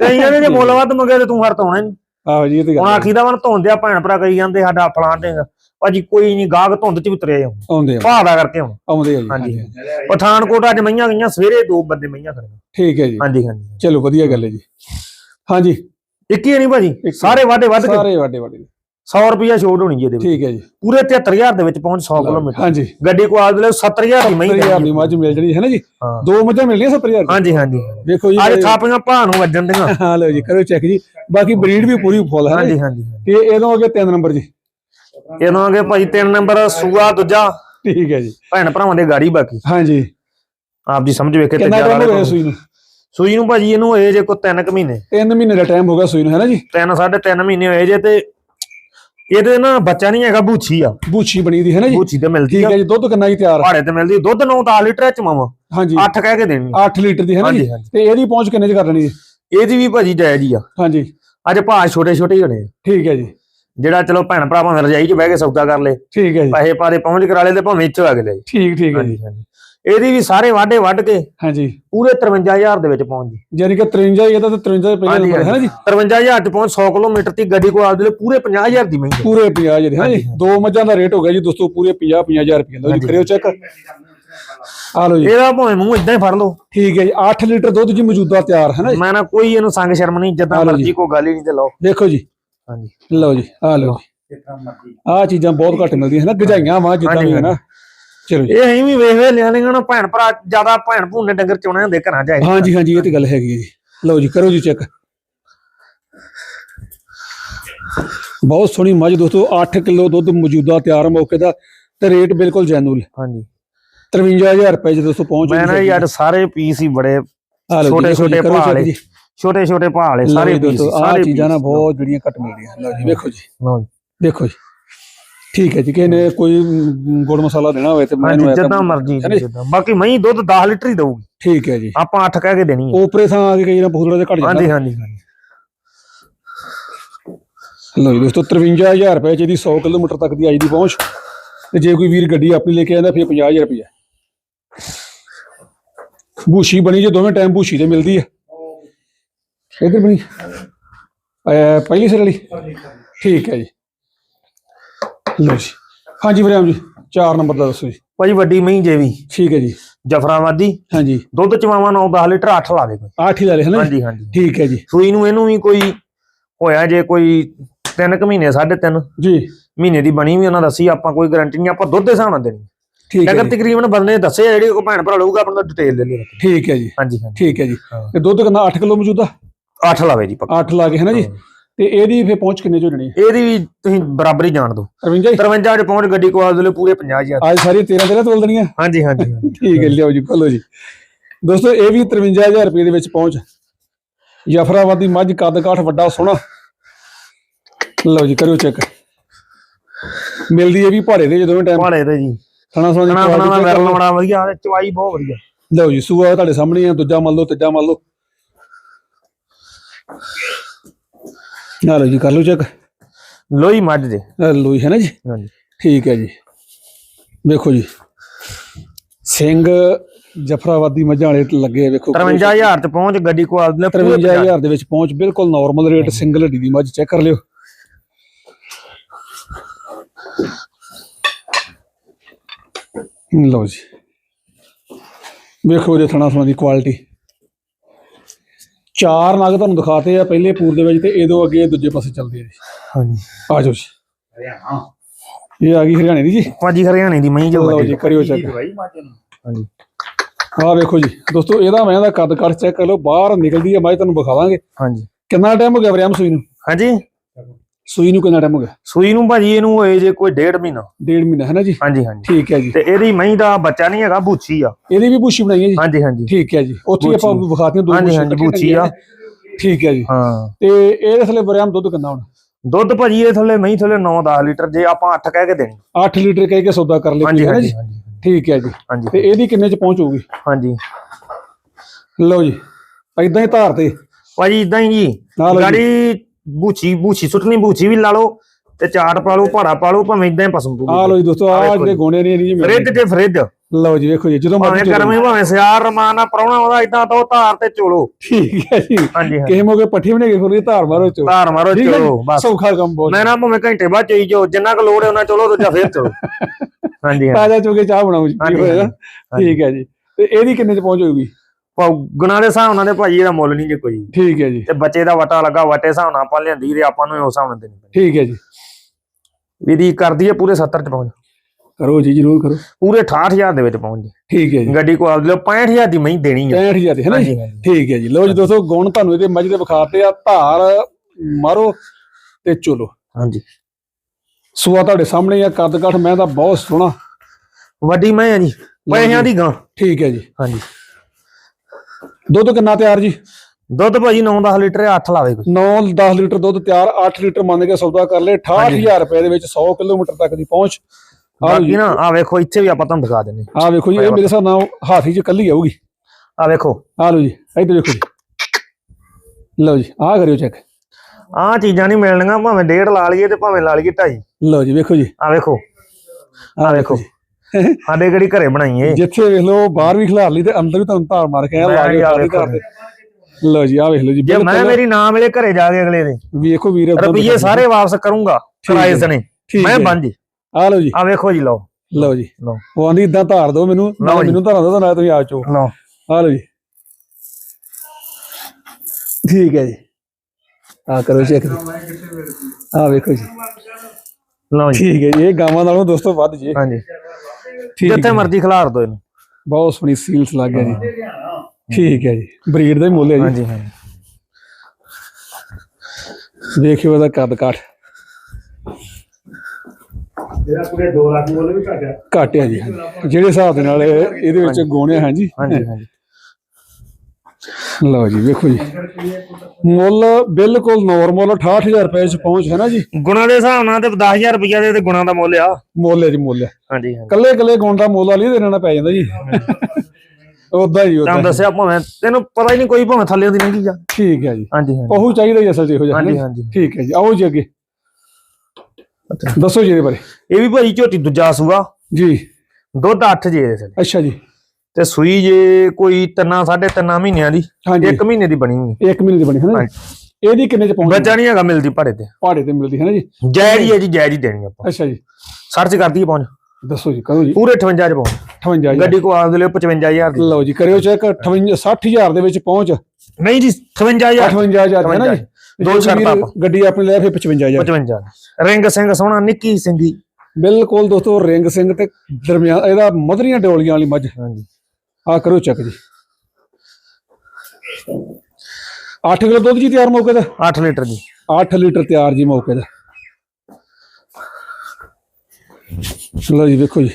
ਕਈਆਂ ਨੇ ਜੇ ਮੁੱਲ ਵੱਧ ਮੰਗਿਆ ਤੇ ਤੂੰ ਹਰ ਆਉਣਾ ਨਹੀਂ। ਆਹੋ ਜੀ ਇਹ ਤੇ ਹੁਣ ਗੱਲ ਆਖੀਦਾ ਵਨ ਧੁੰਦਿਆ ਭੈਣ ਭਰਾ ਕਈ ਜਾਂਦੇ ਸਾਡਾ ਫਲਾਂ ਦੇਗਾ ਭਾਜੀ ਕੋਈ ਨਹੀਂ ਗਾਹਕ ਧੁੰਦ ਚ ਵੀ ਤੁਰੇ ਆਉਂ ਆਉਂਦੇ ਆ। ਦਾ ਕਰਕੇ ਹੁਣ ਆਉਂਦੇ ਆ। ਹਾਂਜੀ। ਪਠਾਨਕੋਟ ਅੱਜ ਮਈਆਂ ਗਈਆਂ ਸਵੇਰੇ ਦੋ ਬੰਦੇ ਮਈਆਂ ਖੜੀਆਂ ਠੀਕ ਹੈ ਜੀ। ਹਾਂਜੀ ਹਾਂਜੀ। ਚਲੋ ਵਧੀਆ ਗੱਲ ਹੈ ਜੀ। ਹਾਂਜੀ। ਇੱਕ ਹੀ ਨਹੀਂ ਭਾਜੀ। ਸਾਰੇ ਵਾਢੇ ਵੱਧ ਕੇ। ਸਾਰੇ ਵੱਡੇ ਵੱਡੇ 100 ਰੁਪਿਆ ਛੋਟ ਹੋਣੀ ਜੀ ਇਹਦੇ ਵਿੱਚ। ਠੀਕ ਹੈ ਜੀ। ਪੂਰੇ 73000 ਦੇ ਵਿੱਚ ਪਹੁੰਚ 100 ਕਿਲੋਮੀਟਰ। ਹਾਂਜੀ। ਗੱਡੀ ਕੋ ਆਦ ਲੈ 70000 ਦੀ ਮਈ 70000 ਦੀ ਮੱਝ ਮਿਲ ਜਣੀ ਹੈ ਨਾ ਜੀ। ਦੋ ਮੱਝਾਂ ਮਿਲਣੀਆਂ 70000 ਦੀ। ਹਾਂਜੀ ਹਾਂਜੀ। ਦੇਖੋ ਜੀ ਅੱਜ ਥਾਪੀਆਂ ਭਾਅ ਨੂੰ ਵੱਜਣ ਦੀਆਂ। ਹਾਂ ਲਓ ਜੀ ਕਰੋ ਚੈੱਕ ਜੀ। ਬਾਕੀ ਬਰੀਡ ਵੀ ਪੂਰੀ ਫੁੱਲ ਹੈ ਜੀ। ਹਾਂਜੀ ਹਾਂਜੀ ਤੇ ਇਹਦੋਂ ਅੱਗੇ ਤਿੰਨ ਨੰਬਰ ਜੀ। ਇਹਨਾਂ ਅਗੇ ਭਾਜੀ ਤਿੰਨ ਨੰਬਰ ਸੂਆ ਦੂਜਾ। ਠੀਕ ਹੈ ਜੀ। ਭੈਣ ਭਰਾਵਾਂ ਦੇ ਗਾੜੀ ਬਾਕੀ। ਹਾਂਜੀ। ਆਪ ਜੀ ਸਮਝ ਵੇਖੇ ਤੇ ਕਿੰਨਾ ਜ਼ਿਆਦਾ ਟਾਈਮ ਹੋ ਗਿਆ ਵਾਲੇ ਸੂਈ ਨੂੰ? ਸੂਈ ਨੂੰ ਭਾਜੀ ਇਹਨੂੰ ਹੋਏ ਜੇ ਕੋ ਤਿੰਨ ਕੁ ਮਹੀਨੇ। ਤਿੰਨ ਮਹੀਨੇ ਦਾ ਟਾਈਮ ਹੋ ਗਿਆ ਸੂਈ ਨੂੰ ਹੈ ਨਾ ਜੀ? ਤਿੰਨ ਸਾਢੇ ਤਿੰਨ ਮਹੀਨੇ ਹੋਏ ਜੇ ਤੇ ਇਹਦੇ ਨਾ ਬੱਚਾ ਨਹੀਂ ਹੈਗਾ ਬੂਛੀ ਆ। ਬੂਛੀ ਬਣੀ ਦੀ ਹੈ ਨਾ ਜੀ? ਬੂਛੀ ਤੇ ਮਿਲਦੀ ਠੀਕ ਆ ਹੈ ਜੀ ਦੁੱਧ ਕਿੰਨਾ ਜੀ ਤਿਆਰ? ਪਹਾੜੇ ਤੇ ਮਿਲਦੀ ਦੁੱਧ 9 10 ਲੀਟਰ ਚ ਮਾਵਾ। ਹਾਂਜੀ। 8 ਕਹਿ ਕੇ ਦੇਣੀ। 8 ਲੀਟਰ ਦੀ ਹੈ ਨਾ ਜੀ? ਤੇ ਇਹਦੀ ਪਹੁੰਚ ਕਿੰਨੇ ਚ ਕਰ ਲੈਣੀ ਜੀ? ਇਹਦੀ ਵੀ ਭਾਜੀ ਜਾਇਜ਼ ਹੀ ਆ। ਹਾਂਜੀ। ਅੱਜ ਭਾਅ ਛੋਟੇ ਛੋਟੇ ਹੀ ਹੋਣੇ ਆ। ਠੀਕ ਹੈ ਜੀ। ਜਿਹੜਾ ਚਲੋ ਭੈਣ ਭਰਾ ਭਾਵੇਂ ਰਜਾਈ 'ਚ ਬਹਿ ਕੇ ਸੌਦਾ ਕਰ ਲੇ। ਠੀਕ ਹੈ ਜੀ। ਪੈਸੇ ਪਾ ਦੇ ਪਹੁੰਚ ਕਰਾ ਲੇ ਤੇ ਭਾਵੇਂ ਇੱਥੋਂ ਆ ਜਾਏ। ਠੀਕ ਠੀਕ ਹੈ ਜੀ। ਇਹਦੀ ਵੀ ਸਾਰੇ ਵਾਢੇ ਵੱਢ ਕੇ ਹਾਂਜੀ। ਪੂਰੇ 53000 ਦੇ ਵਿੱਚ ਪਹੁੰਚ ਜੀ। ਯਾਨੀ ਕਿ 53 ਇਹਦਾ ਤਾਂ 53 ਪਹਿਲੇ ਹਾਂਜੀ ਨੰਬਰ ਹੈ ਨਾ ਜੀ? 53000 ਚ ਪਹੁੰਚ 100 ਕਿਲੋਮੀਟਰ ਦੀ ਗੱਡੀ ਕੋ ਆਪਦੇ ਲਈ ਪੂਰੇ 50000 ਦੀ ਮਹਿੰਗੀ। ਪੂਰੇ 50 ਜਿਹੜੇ ਹੈ ਨਾ ਜੀ। ਹਾਂਜੀ, ਦੋ ਮੱਝਾਂ ਦਾ ਰੇਟ ਹੋ ਗਿਆ ਜੀ ਦੋਸਤੋ ਪੂਰੇ 50 50000 ਰੁਪਏ ਲਓ ਜੀ। ਕਰਿਓ ਚੈੱਕ ਆ ਲਓ ਜੀ। ਇਹਦਾ ਭਾਵੇਂ ਮੂੰਹ ਇਦਾਂ ਹੀ ਫੜ ਲਓ। ਠੀਕ ਹੈ ਜੀ 8 ਲੀਟਰ ਦੁੱਧ ਜੀ ਮੌਜੂਦਾ ਤਿਆਰ ਹੈ ਨਾ ਮੈਂ ਨਾ ਕੋਈ ਇਹਨੂੰ ਸੰਗ ਸ਼ਰਮ ਨਹੀਂ ਜਿੱਦਾਂ ਮਰਜ਼ੀ। ਕੋਈ ਗੱਲ ਹੀ ਨਹੀਂ ਤੇ ਲਓ। ਦੇਖੋ ਜੀ। ਹਾਂਜੀ। ਲਓ ਜੀ ਆ ਲਓ ਆ ਚੀਜ਼ਾਂ ਬਹੁਤ ਘੱਟ ਮਿਲਦੀਆਂ ਹੈ ਨਾ? ਗਜਾਈਆਂ ਵਾ ਜਿੱਦਾਂ ਵੀ ਹੈ ਨਾ? ਇਹ ਅਸੀਂ ਵੀ ਵੇਖ ਵੇ ਲਿਆ ਨਾ ਭੈਣ ਭਰਾ ਜ਼ਿਆਦਾ ਭੈਣ ਭੂਨੇ ਡੰਗਰ ਚੋਣੇ ਹੁੰਦੇ ਘਰਾਂ ਚ ਹਾਂਜੀ ਹਾਂਜੀ ਇਹ ਤੇ ਗੱਲ ਹੈਗੀ ਹੈ ਜੀ। ਲਓ ਜੀ ਕਰੋ ਜੀ ਚੈੱਕ। ਬਹੁਤ ਸੋਹਣੀ ਮੱਝ ਦੋਸਤੋ 8 ਕਿਲੋ ਦੁੱਧ ਮੌਜੂਦਾ ਤਿਆਰ ਮੌਕੇ ਦਾ ਤੇ ਰੇਟ ਬਿਲਕੁਲ ਜੈਨੂਅਲ ਹਾਂਜੀ। 53000 ਰੁਪਏ ਚ ਦੋਸਤੋ ਪਹੁੰਚ ਮੈਂ ਨਾ ਯਾਰ ਸਾਰੇ ਪੀਸ ਹੀ ਬੜੇ ਛੋਟੇ ਛੋਟੇ ਭਾਅ ਜੀ। ਛੋਟੇ ਛੋਟੇ ਭਾਅ ਵਾਲੇ ਸਾਰੇ ਪੀਸ ਸਾਰੇ ਚੀਜ਼ਾਂ ਨਾ। ਬਹੁਤ ਜਿਹੜੀਆਂ ਘੱਟ ਮਿਲਦੀਆਂ। ਲਓ ਜੀ। ਵੇਖੋ ਜੀ। ਲਓ ਜੀ। ਦੇਖੋ ਜੀ। ਠੀਕ ਹੈ ਜੀ ਕਿਸੇ ਨੇ ਕੋਈ ਗੁੜ ਮਸਾਲਾ ਦੇਣਾ ਹੋਵੇ ਤੇ ਮੈਂ ਹਾਂਜੀ ਇਹਨੂੰ ਐਂ ਜਿੱਦਾਂ ਮਰਜ਼ੀ? ਜਿੱਦਾਂ। ਬਾਕੀ ਮਹੀਂ ਦੁੱਧ 10 ਲੀਟਰ ਹੀ ਦਊਗੀ। ਠੀਕ ਹੈ ਜੀ। ਆਪਾਂ 8 ਕਹਿ ਕੇ ਦੇਣੀ ਹੈ। ਉਪਰੇ ਥਾਂ ਆ ਕੇ ਕਈ ਨਾ ਬਹੁਤ ਥੋੜਾ ਜਿਹਾ ਘਟ ਜਾਂਦਾ। ਹਾਂਜੀ ਹਾਂਜੀ ਹਾਂਜੀ। ਲਓ ਜੀ ਦੋਸਤੋ 53000 ਰੁਪਏ ਚ ਇਹਦੀ 100 ਕਿਲੋਮੀਟਰ ਤੱਕ ਦੀ ਅੱਜ ਦੀ ਪਹੁੰਚ। ਤੇ ਜੇ ਕੋਈ ਵੀਰ ਗੱਡੀ ਆਪਣੀ ਲੈ ਕੇ ਆਂਦਾ ਫਿਰ 50000 ਰੁਪਏ ਬੂਸ਼ੀ ਬਣੀ ਜੇ ਦੋਵੇਂ ਟਾਈਮ ਬੂਸ਼ੀ ਤੇ ਮਿਲਦੀ ਹੈ। ਇਧਰ ਬਣੀ। ਪਹਿਲੀ ਸਿਰ ਵਾਲੀ? ਠੀਕ ਹੈ ਜੀ। ਲਓ ਜੀ। ਹਾਂਜੀ ਵਰਿਆਮ ਜੀ 4 ਨੰਬਰ ਦਾ ਦੱਸੋ ਜੀ। ਭਾਜੀ ਵੱਡੀ ਮਹੀਂ ਜੇ ਵੀ। ਠੀਕ ਹੈ ਜੀ। ਜਫਰਾਬਾਦੀ ਹਾਂਜੀ। ਦੁੱਧ ਚਵਾਵਾ 9 10 ਲੀਟਰ 8 ਲਾ ਦੇ ਕੋਈ। 8 ਹੀ ਲੈ ਲਏ ਹੈ ਨਾ ਜੀ? ਹਾਂਜੀ ਹਾਂਜੀ। ਠੀਕ ਹੈ ਜੀ। ਸੂਈ ਨੂੰ ਇਹਨੂੰ ਵੀ ਕੋਈ ਹੋਇਆ ਜੇ ਕੋਈ 3 ਕੁ ਮਹੀਨੇ 3.5 ਜੀ। ਮਹੀਨੇ ਦੀ ਬਣੀ ਵੀ ਉਹਨਾਂ ਦੱਸੀ ਆਪਾਂ ਕੋਈ ਗਾਰੰਟੀ ਨਹੀਂ ਆਪਾਂ ਦੁੱਧ ਦੇ ਹਿਸਾਬ ਨਾਲ ਦੇਣੀ। ਠੀਕ ਹੈ ਅਗਰ ਜੀ। ਤਕਰੀਬਨ ਬੰਦੇ ਨੇ ਦੱਸੇ ਆ, ਜਿਹੜੀ ਕੋਈ ਭੈਣ ਭਰਾ ਲਊਗਾ ਆਪਣਾ ਡਿਟੇਲ ਲੈ ਲਿਓ ਠੀਕ ਹੈ ਜੀ। ਹਾਂਜੀ ਹਾਂਜੀ। ਠੀਕ ਹੈ ਜੀ। ਤੇ ਦੁੱਧ ਕਿੰਨਾ 8 ਕਿਲੋ ਮੌਜੂਦਾ? 8 ਲਾਵੇ ਜੀ ਪੱਕਾ। 8 ਲਾ ਕੇ ਹੈ ਨਾ ਜੀ? ਤੇ ਇਹਦੀ ਫੇ ਪਹੁੰਚ ਕਿੰਨੇ ਚੋ ਜਣੀ? ਇਹਦੀ ਵੀ ਤੁਸੀਂ ਬਰਾਬਰੀ ਜਾਣ ਦਿਓ। 53 ਜੀ? 53 ਚ ਪਹੁੰਚ ਗੱਡੀ ਕੋਲ ਦੇ ਪੂਰੇ 50000 ਅੱਜ ਸਾਰੀ 13 13 ਤੋਲ ਦੇਣੀਆਂ ਹਾਂਜੀ ਹਾਂਜੀ। ਠੀਕ ਹੈ ਲਿਆਓ ਜੀ ਖੋਲੋ ਜੀ। ਦੋਸਤੋ ਇਹ ਵੀ 53000 ਰੁਪਏ ਦੇ ਵਿੱਚ ਪਹੁੰਚ। ਜਫਰਾਬਾਦੀ ਮੱਝ ਕੱਦ ਕਾਠ ਵੱਡਾ ਸੋਹਣਾ। ਲਓ ਜੀ ਕਰਿਓ ਚੈੱਕ। ਮਿਲਦੀ ਹੈ ਵੀ ਭਾੜੇ ਦੇ ਜਦੋਂ ਟਾਈਮ ਭਾਲੇ ਤੇ ਜੀ। ਥਣਾ ਸੋਹਣਾ ਖਾਣਾ ਖਾਣਾ ਦਾ ਵੈਰਲ ਬੜਾ ਵਧੀਆ ਚਵਾਈ ਬਹੁਤ ਵਧੀਆ। ਲਓ ਜੀ ਸੂਆ ਤੁਹਾਡੇ ਸਾਹਮਣੇ ਆ ਦੂਜਾ ਮੰਨ ਲਓ ਤੀਜਾ ਮੰਨ ਲਓ। ਆ ਲਓ ਜੀ ਕਰ ਲਓ ਚੈੱਕ ਲੋਈ ਮੱਝ ਦੇ। ਜੀ ਹੈ ਨਾ ਜੀ? ਹਾਂਜੀ। ਠੀਕ ਹੈ ਜੀ। ਵੇਖੋ ਜੀ। ਸਿੰਘ ਜਫਰਾਬਾਦੀ ਮੱਝਾਂ ਵਾਲੇ ਲੱਗੇ ਵੇਖੋ। 53000 ਚ ਪਹੁੰਚ ਗੱਡੀ ਕੋਲ ਦੇ ਪੂਰੇ 53000 ਦੇ ਵਿੱਚ ਪਹੁੰਚ ਬਿਲਕੁਲ ਨਾਰਮਲ ਰੇਟ ਸਿੰਗਲ ਹੱਡੀ ਦੀ ਮੱਝ ਚੈੱਕ ਕਰ ਲਿਓ। ਲਓ ਜੀ। ਵੇਖੋ ਜੇ ਥਣਾ ਥਣਾ ਦੀ ਕੁਆਲਿਟੀ ਚਾਰ ਨਗ ਤੁਹਾਨੂੰ ਦਿਖਾਤੇ ਆ ਪਹਿਲੇ ਪੂਰ ਦੇ ਵਿੱਚ ਤੇ ਇਹਦੋਂ ਅੱਗੇ ਦੂਜੇ ਪਾਸੇ ਚੱਲਦੇ ਆ ਜੀ। ਹਾਂਜੀ। ਆ ਜਾਓ ਜੀ। ਇਹ ਆ ਗਈ ਹਰਿਆਣੇ ਦੀ ਜੀ। ਭਾਜੀ ਹਰਿਆਣੇ ਦੀ ਮਹੀਂ ਜੋ ਲਓ ਜੀ ਕਰਿਓ ਚੈੱਕ ਹਾਂਜੀ। ਆਹ ਵੇਖੋ ਜੀ ਦੋਸਤੋ ਇਹਦਾ ਮੈਂ ਦਾ ਕੱਦ ਕੱਟ ਚੈੱਕ ਕਰ ਲਓ ਬਾਹਰ ਨਿਕਲਦੀ ਹੈ ਮੱਝ ਤੁਹਾਨੂੰ ਵਿਖਾਵਾਂਗੇ ਹਾਂਜੀ। ਕਿੰਨਾ ਟਾਈਮ ਹੋ ਗਿਆ ਵਰਿਆਮ ਸੂਈ ਨੂੰ? ਹਾਂਜੀ। ਸੂਈ ਨੂੰ ਕਿੰਨਾ ਟਾਈਮ ਹੋ ਗਿਆ? ਸੂਈ ਨੂੰ ਭਾਜੀ ਇਹਨੂੰ ਹੋਏ ਜੇ ਕੋਈ ਡੇਢ ਮਹੀਨਾ। ਡੇਢ ਮਹੀਨਾ ਹੈ ਨਾ ਜੀ? ਹਾਂਜੀ ਹਾਂਜੀ। ਠੀਕ ਹੈ ਜੀ। ਤੇ ਇਹਦੀ ਮਹੀਂ ਦਾ ਬੱਚਾ ਨਹੀਂ ਹੈਗਾ ਬੂਚੀ ਆ। ਇਹਦੀ ਵੀ ਬੂਸ਼ੀ ਬਣਾਈ ਹੈ ਜੀ? ਹਾਂਜੀ ਹਾਂਜੀ। ਠੀਕ ਹੈ ਜੀ। ਉੱਥੇ ਹੀ ਆਪਾਂ ਬੂਛੀ। ਵਿਖਾਤੀਆਂ ਦੋ ਹਾਂਜੀ, ਹਾਂਜੀ, ਬੂਛੀ ਆ। ਠੀਕ ਹੈ ਜੀ। ਹਾਂ। ਤੇ ਇਹਦੇ ਥੱਲੇ ਵਰਿਆਮ ਦੁੱਧ ਕਿੰਨਾ ਹੁਣ? ਦੁੱਧ ਭਾਜੀ ਇਹ ਥੱਲੇ ਮਹੀਂ ਥੱਲੇ 9-10 ਲੀਟਰ ਜੇ ਆਪਾਂ 8 ਕਹਿ ਕੇ ਦੇਣੀ। 8 ਲੀਟਰ ਕਹਿ ਕੇ ਸੌਦਾ ਕਰ ਲਿਆ ਹਾਂਜੀ ਹੈ ਹਾਂਜੀ ਠੀਕ ਹੈ ਜੀ। ਹਾਂਜੀ। ਤੇ ਇਹਦੀ ਕਿੰਨੇ ਚ ਪਹੁੰਚ ਹੋਊਗੀ? ਹਾਂਜੀ। ਲਓ ਜੀ। ਐਦਾਂ ਹੀ ਧਾਰ ਤੇ। ਭਾਜੀ ਇਦਾਂ ਹੀ ਜੀ। ਗਾੜੀ ਬੂਚੀ ਬੂਚੀ ਸੁੱਟਣੀ ਬੂਚੀ ਵੀ ਲਾ ਲਓ ਤੇ ਚਾਟ ਪਾ ਲਓ ਭਾੜਾ ਪਾ ਲਓ ਭਾਵੇਂ ਇਦਾਂ ਹੀ ਪਸੰਦ ਆ ਪੂਗੀ ਲਓ ਜੀ ਦੋਸਤੋ ਆ ਜਿਹੜੇ। ਗੋਣੇ ਨੇ ਨਹੀਂ ਜੀ ਫ੍ਰਿਜ ਤੇ ਫ੍ਰਿਜ। ਲਓ ਜੀ ਵੇਖੋ ਜੀ ਜਦੋਂ ਭਾਵੇਂ ਮਰਜ਼ੀ ਗਰਮੀ ਭਾਵੇਂ ਸਿਆਰ ਰਮਾਨ ਨਾਲ ਪਰੌਣਾ ਉਹਦਾ ਇਦਾਂ ਤਾਂ ਉਹ ਧਾਰ ਤੇ ਚੋਲੋ। ਠੀਕ ਹੈ ਜੀ। ਹਾਂਜੀ ਕਿਸੇ ਮੋਗੇ ਪੱਠੀ ਬਣੇ ਖੋਲੀ ਧਾਰ ਮਾਰੋ ਚੋ ਧਾਰ ਮਾਰੋ ਚਲੋ? ਬਸ। ਸੌਖਾ ਕੰਮ ਬਹੁਤ। ਮੈਂ ਨਾ ਭਾਵੇਂ ਘੰਟੇ ਬਾਅਦ ਚੋਈ ਜੋ ਜਿੰਨਾ ਕੁ ਲੋੜ ਹੈ ਉਹਨਾਂ ਚਲੋ ਦੂਜਾ ਫੇਰ ਚਲੋ। ਹਾਂਜੀ ਤਾਜ਼ਾ ਚੋਗੇ ਚਾਹ ਬਣਾਉ ਜੀ। ਠੀਕ ਹੈ ਜੀ। ਤੇ ਇਹਦੀ ਕਿੰਨੇ ਚ ਪਹੁੰਚ ਹੋਊਗੀ? ਭਾਉ ਗੁਣਾ ਦੇ ਹਿਸਾਬ ਨਾਲ ਤੇ ਭਾਜੀ ਇਹਦਾ ਮੁੱਲ ਨਹੀਂ ਜੇ ਕੋਈ। ਠੀਕ ਹੈ ਜੀ। ਤੇ ਬੱਚੇ ਦਾ ਵਟਾ ਲੱਗਾ ਵਟੇ ਹਿਸਾਬ ਨਾਲ ਆਪਾਂ ਲਿਆਂਦੀ ਤੇ ਆਪਾਂ ਨੂੰ ਉਸ ਹਿਸਾਬ ਨਾਲ ਦੇਣੀ ਠੀਕ ਹੈ ਜੀ। ਵਿਧੀ ਕਰਦੀ ਹੈ ਪੂਰੇ 70 ਚ ਪਹੁੰਚ। ਕਰੋ ਜੀ ਜਰੂਰ ਕਰੋ। ਪੂਰੇ 68000 ਦੇ ਵਿੱਚ ਪਹੁੰਚ ਜੀ। ਠੀਕ ਹੈ ਜੀ। ਗੱਡੀ ਕੋਲ ਆਪ ਦੇ 65000 ਦੀ ਮਹੀਂ ਦੇਣੀ ਹੈ 65000 ਦੇ ਹੈ ਨਾ ਜੀ? ਠੀਕ ਹੈ ਜੀ। ਲਓ ਜੀ ਦੋਸਤੋ ਗੁਣ ਤੁਹਾਨੂੰ ਇਹਦੇ ਮੱਝ ਦੇ ਵਿਖਾਤੇ ਆ। ਧਾਰ ਮਾਰੋ ਤੇ ਚਲੋ। ਹਾਂਜੀ। ਸੂਆ ਤੁਹਾਡੇ ਸਾਹਮਣੇ ਆ ਕੱਦ ਕੱਠ ਮੈਂ ਤਾਂ ਬਹੁਤ ਸੋਹਣਾ। ਵੱਡੀ ਮੈਂ ਆ ਜੀ। ਪੈਸਿਆਂ ਦੀ ਗਾਂ। ਠੀਕ ਹੈ ਜੀ। ਹਾਂਜੀ। ਦੁੱਧ ਕਿੰਨਾ ਤਿਆਰ ਜੀ? ਦੁੱਧ ਭਾਜੀ 9-10 ਲੀਟਰ 8 ਲਾਵੇ ਕੋਈ। 9-10 ਲੀਟਰ ਦੁੱਧ ਤਿਆਰ 8 ਲੀਟਰ ਮੰਨ ਕੇ ਸੌਦਾ ਕਰ ਲਏ 68000 ਰੁਪਏ ਦੇ ਵਿੱਚ 100 ਕਿਲੋਮੀਟਰ ਤੱਕ ਦੀ ਪਹੁੰਚ। ਆ ਬਾਕੀ ਨਾ ਆ ਵੇਖੋ ਇੱਥੇ ਵੀ ਆਪਾਂ ਤੁਹਾਨੂੰ ਦਿਖਾ ਦਿੰਨੇ ਆ ਵੇਖੋ ਜੀ ਇਹ ਮੇਰੇ ਹਿਸਾਬ ਨਾਲ ਹਾਥੀ ਚ ਕੱਲੀ ਆਊਗੀ। ਆ ਵੇਖੋ। ਆ ਲਓ ਜੀ ਇੱਧਰ ਵੇਖੋ ਜੀ। ਲਓ ਜੀ ਆ ਕਰਿਓ ਚੈੱਕ। ਆਹ ਚੀਜ਼ਾਂ ਨਹੀਂ ਮਿਲਣੀਆਂ ਭਾਵੇਂ ਡੇਢ ਲਾ ਲਈਏ ਤੇ ਭਾਵੇਂ ਲਾ ਲਈਏ ਢਾਈ। ਲਓ ਜੀ ਵੇਖੋ ਜੀ। ਆ ਵੇਖੋ। ਆ ਵੇਖੋ ਸਾਡੇ ਕਿਹੜੀ ਘਰੇ ਬਣਾਈ ਏ ਜਿੱਥੇ ਵੇਖ ਲਓ ਬਾਹਰ ਵੀ ਖਿਲਾਰ ਲਈ ਤੇ ਅੰਦਰ ਵੀ ਤੁਹਾਨੂੰ ਧਾਰ ਮਾਰ ਕੇ ਆ ਲਾ ਕੇ ਵੇਖੋ ਘਰ ਦੇ ਲਓ ਜੀ ਆ ਵੇਖ ਲਓ ਜੀ ਜੇ ਮੈਂ ਮੇਰੀ ਨਾਮ ਮਿਲੇ ਘਰੇ ਜਾ ਕੇ ਅਗਲੇ ਦੇ। ਵੇਖੋ ਵੀਰ ਰੁਪਈਏ। ਸਾਰੇ ਵਾਪਸ ਕਰੂੰਗਾ। ਸਣੇ ਠੀਕ ਮੈਂ। ਬੰਜ। ਆ ਲਓ ਜੀ। ਆ ਵੇਖੋ ਜੀ ਲਓ। ਲਓ ਜੀ। ਉਹ ਆਂਦੀ ਇਦਾਂ ਧਾਰ ਦਿਓ ਮੈਨੂੰ ਨਾ। ਮੈਨੂੰ ਧਾਰਾਂ ਦਿਓ ਨਾ ਤੁਸੀਂ ਆ ਚੋ ਲਓ। ਆ ਲਓ ਜੀ। ਠੀਕ ਹੈ ਜੀ। ਆ ਕਰੋ ਚੈੱਕ ਆ ਵੇਖੋ ਜੀ। ਲਓ ਜੀ। ਠੀਕ ਹੈ ਜੀ ਇਹ ਗਾਵਾਂ ਨਾਲੋਂ ਦੋਸਤੋ ਵੱਧ ਜੀ। ਹਾਂਜੀ। ਠੀਕ ਜਿੱਥੇ ਮਰਜ਼ੀ ਖਿਲਾਰ ਦੋ ਇਹਨੂੰ। ਬਹੁਤ ਸੋਹਣੀ ਸੀਲਸ ਲੱਗ ਗਿਆ ਜੀ। ਠੀਕ ਹੈ ਜੀ। ਬਰੀਡ ਦਾ ਹੀ ਮੁੱਲ ਹੈ ਜੀ। ਹਾਂਜੀ ਹਾਂਜੀ। ਵੇਖਿਓ ਇਹਦਾ ਕੱਦ ਕਾਠ। ਜਿਹੜਾ ਪੂਰੇ 2 ਲੱਖ ਮੁੱਲ ਵੀ ਘਟਿਆ। ਘੱਟ ਹੈ ਜੀ ਜਿਹੜੇ ਹਿਸਾਬ ਦੇ ਨਾਲ ਇਹ- ਇਹਦੇ ਵਿੱਚ ਗੁਣ ਹੈ ਜੀ ਹਾਂਜੀ ਹਾਂਜੀ। ਲਓ ਜੀ ਵੇਖੋ ਜੀ। ਮੁੱਲ ਬਿਲਕੁਲ ਨਾਰਮਲ 68000 ਰੁਪਏ ਚ ਪਹੁੰਚ ਹੈ ਨਾ ਜੀ। ਗੁਣਾ ਦੇ ਹਿਸਾਬ ਨਾਲ ਤੇ 10000 ਰੁਪਈਆ ਦੇ ਤੇ ਗੁਣਾ ਦਾ ਮੁੱਲ ਆ। ਮੁੱਲ ਹੈ ਜੀ ਮੁੱਲ ਹੈ। ਹਾਂਜੀ ਹਾਂਜੀ। ਕੱਲੇ ਕੱਲੇ ਗੁਣ ਦਾ ਮੁੱਲ ਵਾਲੀ ਦੇਣਾ ਪੈ ਜਾਂਦਾ ਜੀ। ਉਦਾਂ ਹੀ ਉਦਾਂ ਤੁਹਾਨੂੰ ਦੱਸਿਆ ਭਾਵੇਂ ਤੈਨੂੰ ਪਤਾ ਹੀ ਨਹੀਂ ਕੋਈ ਭਾਵੇਂ ਥੱਲੇ ਦੀ ਲੰਘੀ ਜਾ। ਠੀਕ ਹੈ ਜੀ। ਹਾਂਜੀ ਹਾਂਜੀ। ਉਹੂ ਚਾਹੀਦਾ ਜੀ ਅਸਲ ਚ ਇਹੋ ਜਿਹਾ ਹਾਂਜੀ ਹਾਂਜੀ। ਠੀਕ ਹੈ ਜੀ ਆਓ ਜੀ ਅੱਗੇ। ਦੱਸੋ ਜੀ ਇਹਦੇ ਬਾਰੇ। ਇਹ ਵੀ ਭਾਈ ਝੋਟੀ ਦੂਜਾ ਸੂਆ। ਜੀ। ਦੁੱਧ 8 ਜੇ ਦੇ ਥੱਲੇ ਅੱਛਾ ਜੀ। ਤੇ ਸੂਈ ਜੇ ਕੋਈ ਤਿੰਨਾਂ ਸਾਢੇ ਤਿੰਨਾਂ ਮਹੀਨਿਆਂ ਦੀ ਹਾਂਜੀ। ਇੱਕ ਮਹੀਨੇ ਦੀ ਬਣੀ ਹੋਈ। ਇੱਕ ਮਹੀਨੇ ਦੀ ਬਣੀ ਹੈ ਨਾ ਜੀ? ਇਹਦੀ ਕਿੰਨੇ ਚ ਪਹੁੰਚ ਬੱਚਾ ਨਹੀਂ ਹੈਗਾ ਮਿਲਦੀ ਭਾੜੇ ਤੇ। ਪਹਾੜੇ ਤੇ ਮਿਲਦੀ ਹੈ ਨਾ ਜੀ? ਜਾਇਜ਼ ਹੀ ਹੈ ਜੀ ਜਾਇਜ਼ ਹੀ ਦੇਣੀ ਆਪਾਂ। ਅੱਛਾ ਜੀ। ਸਰਚ ਕਰਦੀ ਹੈ ਪਹੁੰਚ। ਦੱਸੋ ਜੀ ਕਦੋਂ ਜੀ। ਪੂਰੇ 58 ਚ ਪਹੁੰਚ। 58 ਜੀ ਗੱਡੀ ਕੋ ਆਉਂਦੇ ਲਈ 55000 ਦੀ। ਲਓ ਜੀ ਕਰਿਓ ਚੈੱਕ 58 60000 ਦੇ ਵਿੱਚ ਪਹੁੰਚ। ਨਹੀਂ ਜੀ 58000 58000 ਹੈ ਨਾ ਜੀ? ਦੋ ਵੀਰ ਆਪਾਂ। ਗੱਡੀ ਆਪਣੀ ਲੈ ਫਿਰ 55000 55 ਰਿੰਗ ਸਿੰਘ ਸੋਹਣਾ ਨਿੱਕੀ ਸਿੰਗੀ। ਬਿਲਕੁਲ ਦੋਸਤੋ ਰਿੰਗ ਸਿੰਘ ਤੇ ਦਰਮਿਆਨ ਇਹਦਾ ਮਧਰੀਆਂ ਡੋਲੀਆਂ ਵਾਲੀ ਮੱਝ। ਹਾਂਜੀ। ਆ ਕਰੋ ਚੱਕ ਜੀ। 8 ਕਿਲੋ ਦੁੱਧ ਜੀ ਤਿਆਰ ਮੌਕੇ ਦਾ 8 ਲੀਟਰ ਜੀ। 8 ਲੀਟਰ ਤਿਆਰ ਜੀ ਮੌਕੇ ਦਾ ਲਓ ਜੀ ਵੇਖੋ ਜੀ।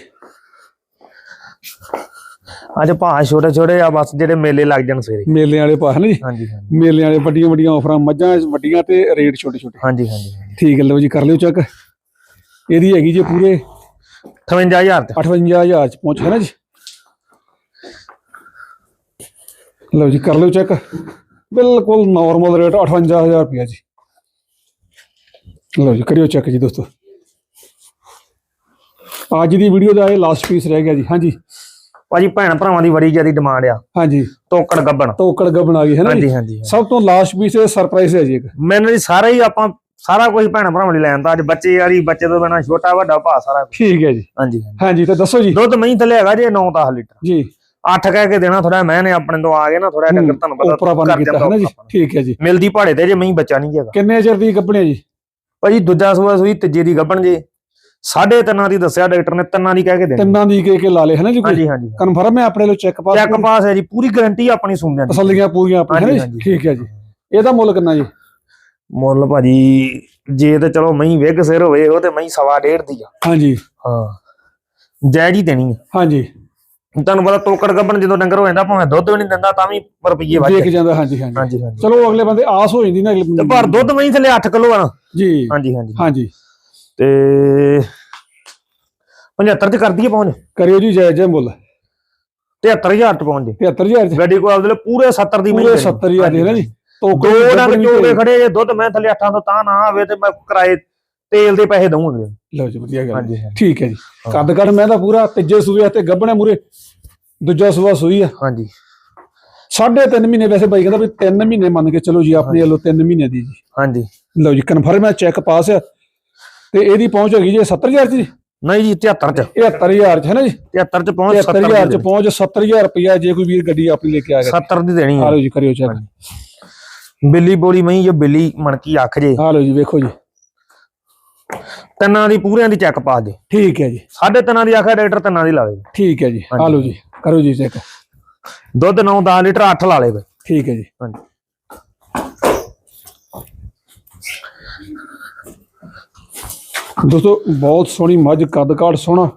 ਅੱਜ ਭਾਅ ਛੋਟੇ ਛੋਟੇ ਆ ਬਸ ਜਿਹੜੇ ਮੇਲੇ ਲੱਗ ਜਾਣ ਸਵੇਰੇ। ਮੇਲਿਆਂ ਵਾਲੇ ਪਾਸ ਨਾ ਜੀ? ਹਾਂਜੀ ਹਾਂਜੀ। ਮੇਲਿਆਂ ਵਾਲੇ ਵੱਡੀਆਂ ਵੱਡੀਆਂ ਆਫਰਾਂ ਮੱਝਾਂ ਵੱਡੀਆਂ ਤੇ ਰੇਟ ਛੋਟੇ ਛੋਟੇ। ਹਾਂਜੀ ਹਾਂਜੀ ਹਾਂਜੀ। ਠੀਕ ਹੈ ਲਓ ਜੀ ਕਰ ਲਿਓ ਚੈੱਕ ਇਹਦੀ ਹੈਗੀ ਜੀ ਪੂਰੇ 58000 ਤੇ। 58000 ਚ ਪਹੁੰਚ ਹੈ ਨਾ ਜੀ? ਲਓ ਜੀ ਕਰ ਲਿਓ ਚੈੱਕ ਬਿਲਕੁਲ ਨਾਰਮਲ ਰੇਟ 58000 ਰੁਪਇਆ ਜੀ। ਲਓ ਜੀ ਕਰਿਓ ਚੈੱਕ ਜੀ ਦੋਸਤੋ। ਅੱਜ ਦੀ ਵੀਡੀਓ ਦਾ ਇਹ ਲਾਸਟ ਪੀਸ ਰਹਿ ਗਿਆ ਜੀ ਹਾਂਜੀ। ਭਾਜੀ ਭੈਣ ਭਰਾਵਾਂ ਦੀ ਬੜੀ ਜ਼ਿਆਦਾ ਡਿਮਾਂਡ ਆ। ਹਾਂਜੀ। ਤੋਕੜ ਗੱਬਣ। ਤੋਕੜ ਗੱਬਣ ਆ ਗਈ ਹੈ ਨਾ ਜੀ? ਹਾਂਜੀ ਹਾਂਜੀ ਸਭ ਤੋਂ ਲਾਸਟ ਪੀਸ ਇਹ ਸਰਪ੍ਰਾਈਜ਼ ਹੈ ਜੀ ਇੱਕ। ਮੈਨੂੰ ਜੀ ਸਾਰਾ ਹੀ ਆਪਾਂ ਸਾਰਾ ਕੁਝ ਭੈਣ ਭਰਾਵਾਂ ਲਈ ਲੈਣ ਦਾ ਅੱਜ ਬੱਚੇ ਵਾਲੀ ਬੱਚੇ ਤੋਂ ਬਿਨਾ ਛੋਟਾ ਵੱਡਾ ਭਾ ਸਾਰਾ। ਠੀਕ ਹੈ ਜੀ। ਹਾਂਜੀ ਹਾਂਜੀ। ਹਾਂਜੀ ਤੇ ਦੱਸੋ ਜੀ। ਦੁੱਧ ਮਹੀਂ ਥੱਲੇ ਹੈਗਾ ਜੇ 9-10 ਲੀਟਰ। ਜੀ। 8 ਕਹਿ ਕੇ ਦੇਣਾ ਥੋੜਾ ਮੈਂ ਨੇ ਆਪਣੇ ਤੋਂ ਆ ਗਏ ਨਾ ਥੋੜਾ ਡੰਗਰ ਤੁਹਾਨੂੰ ਪਤਾ ਉਪਰਾ ਬਣ ਕਰ ਕੀਤਾ ਹੈ ਨਾ ਜੀ। ਠੀਕ ਹੈ ਜੀ। ਮਿਲਦੀ ਭਾੜੇ ਤੇ ਜੇ ਮਹੀਂ ਬੱਚਾ ਨਹੀਂ ਹੈਗਾ। ਕਿੰਨੇ ਚਿਰ ਦੀ ਗੱਬਣੇ ਜੀ? ਭਾਜੀ ਦੂਜਾ ਸੂਆ ਸੂਈ ਤੀਜੇ ਦੀ ਗੱਭਣ ਜੇ। ਸਾਢੇ ਤਿੰਨਾਂ ਦੀ ਦੱਸਿਆ ਡਾਕਟਰ ਨੇ ਤਿੰਨਾਂ ਦੀ ਕਹਿ ਕੇ ਦੇਣੀ। ਤਿੰਨਾਂ ਦੀ ਕੇ ਕੇ ਲਾ ਲੇ ਹੈ ਨਾ ਜੀ ਹਾਂਜੀ ਹਾਂਜੀ। ਕਨਫਰਮ ਹੈ ਆਪਣੇ ਲੋ ਚੈੱਕ ਪਾਸ ਚੈੱਕ ਪਾਸ ਹੈ ਜੀ ਪੂਰੀ ਗਾਰੰਟੀ ਆਪਣੀ ਸੁਣਦੇ ਦੀ ਤਸੱਲੀਆਂ ਪੂਰੀਆਂ ਆਪਣੀ ਹੈ ਨਾ ਜੀ। ਠੀਕ ਹੈ ਜੀ। ਇਹਦਾ ਮੁੱਲ ਕਿੰਨਾ ਜੀ? ਮੁੱਲ ਭਾਜੀ ਜੇ ਤੇ ਚਲੋ ਮਹੀਂ ਵਿਗ ਸਿਰ ਹੋਵੇ ਉਹ ਤੇ ਮਹੀਂ ਸਵਾ ਡੇਢ ਦੀ ਆ। ਹਾਂਜੀ। ਹਾਂ। ਜਾਇਜ਼ ਹੀ ਦੇਣੀ ਆ। ਹਾਂਜੀ। ਤੁਹਾਨੂੰ ਪਤਾ ਤੋਕੜ ਗੱਭਣ ਜਦੋਂ ਡੰਗਰ ਹੋ ਜਾਂਦਾ ਭਾਵੇਂ ਦੁੱਧ ਵੀ ਨਹੀਂ ਦਿੰਦਾ ਤਾਂ ਵੀ ਰੁਪਈਏ ਵੱਧ ਦੇਖ ਜਾਂਦਾ। ਹਾਂਜੀ ਹਾਂਜੀ। ਹਾਂਜੀ ਹਾਂਜੀ। ਚਲੋ ਅਗਲੇ ਬੰਦੇ ਆਸ ਹੋ ਜਾਂਦੀ ਨਾ ਅਗਲੇ ਤੇ ਬੰਦੇ ਪਰ ਦੁੱਧ ਮਹੀਂ ਥੱਲੇ 8 ਕਿਲੋ ਆ ਨਾ। ਜੀ। ਹਾਂਜੀ ਹਾਂਜੀ। ਹਾਂਜੀ। ਤੇ 75 ਚ ਕਰ ਦਈਏ ਪਹੁੰਚ। ਕਰਿਓ ਜੀ ਜੈ ਜੈ ਮੁੱਲ। 73000 ਚ ਪਹੁੰਚ ਜੇ। 73000 ਚ। ਗੱਡੀ ਕੋਲ ਆਪਦੇ ਲਈ ਪੂਰੇ 70 ਦੀ ਪੂਰੇ 70000 ਦੇ ਨਾ ਜੀ। ਦੋ ਡੰਗ ਚੋਗੇ ਖੜੇ ਜੇ ਦੁੱਧ ਮੈਂ ਥੱਲੇ 8 ਤੋਂ ਤਾਂ ਨਾ ਆਵੇ ਤੇ ਮੈਂ ਕਿਰਾਏ ਤੇਲ ਦੇ ਪੈਸੇ ਦਊਂਗਾ। ਲਓ ਜੀ ਵਧੀਆ ਗੱਲ ਹਾਂਜੀ, ਹੈ। ਹਾਂਜੀ। ਠੀਕ ਹੈ ਜੀ। ਕੱਦ ਕੱਦ ਮੈਂ ਤਾਂ ਪੂਰਾ ਤੀਜੇ ਸੂਏ ਤੇ ਗੱਬਣੇ ਮੂਰੇ ਦੂਜਾ ਸੂਆ ਸੂਈ ਆ। ਹਾਂਜੀ। ਸਾਢੇ ਤਿੰਨ ਮਹੀਨੇ ਵੈਸੇ ਬਾਈ ਕਹਿੰਦਾ ਵੀ 3 ਮਹੀਨੇ ਮੰਨ ਕੇ ਚਲੋ ਜੀ ਆਪਣੇ ਵੱਲੋਂ 3 ਮਹੀਨੇ ਦੀ ਜੀ। ਹਾਂਜੀ। ਲਓ ਜੀ ਕਨਫਰਮ ਹੈ ਚੈੱਕ ਪਾਸ ਆ ਤੇ ਇਹਦੀ ਪਹੁੰਚ ਹੈਗੀ ਜੀ 70000 ਚ ਜੀ। ਨਹੀਂ ਜੀ 73 ਚ। 71000 ਚ ਹੈ ਨਾ ਜੀ? 73 ਚ ਪਹੁੰਚ 70 70000 ਚ ਦੀ ਪਹੁੰਚ 70000 ਰੁਪਇਆ ਜੇ ਕੋਈ ਵੀਰ ਗੱਡੀ ਆਪਣੀ ਲੈ ਕੇ ਆ ਗਿਆ 70 ਦੀ ਦੇਣੀ ਆ ਹੈ ਲਓ ਜੀ ਕਰਿਓ ਚੈੱਕ ਬਿੱਲੀ ਬੋਲੀ ਮਈ ਜੋ ਬਿੱਲੀ ਮਣਕੀ ਅੱਖ ਜੇ। ਆ ਲਓ ਜੀ ਵੇਖੋ ਜੀ। ਤਿੰਨਾਂ ਦੀ ਪੂਰਿਆਂ ਦੀ ਚੈੱਕ ਪਾ ਦੇ। ਠੀਕ ਹੈ ਜੀ। ਸਾਢੇ ਤਿੰਨਾਂ ਦੀ ਆਖਿਆ ਡਾਕਟਰ ਤਿੰਨਾਂ ਦੀ ਲਾਵੇ ਠੀਕ ਹੈ ਜੀ। ਆ। ਲਓ ਜੀ ਕਰੋ ਜੀ ਚੈੱਕ ਦੁੱਧ 9 10 ਲੀਟਰ 8 ਲਾ ਲੇ ਬਈ ਠੀਕ ਹੈ ਜੀ। ਹਾਂਜੀ। ਦੋਸਤੋ ਬਹੁਤ ਸੋਹਣੀ ਮੱਝ ਕੱਦ ਕਾਠ ਸੋਹਣਾ।